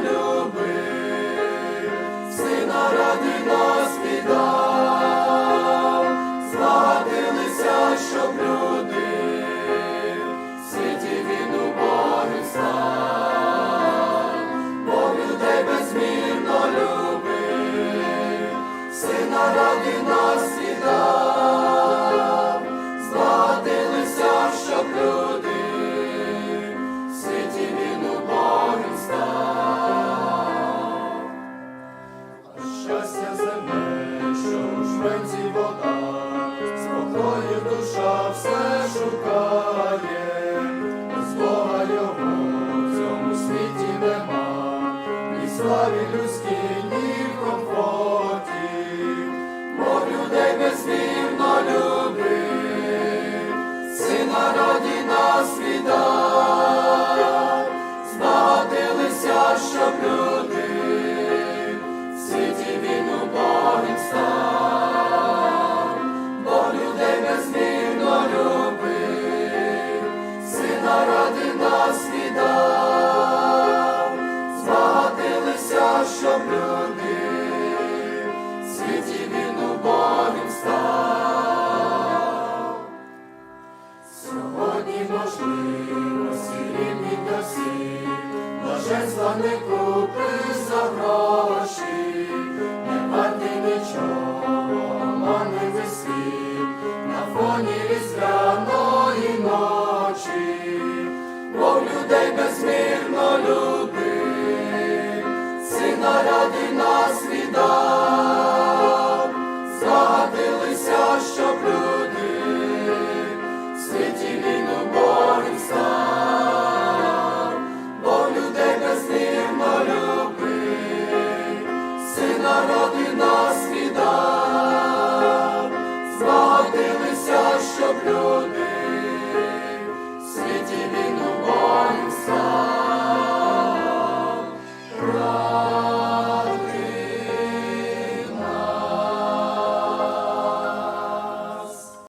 полюбив, сина ради нас віддав, згадилися, щоб люди, світі він у Богу став, людей безмірно любив, сина ради нас віддав, згадилися, щоб люди. людський. Можливості рівні не круг. молися, щоб люди.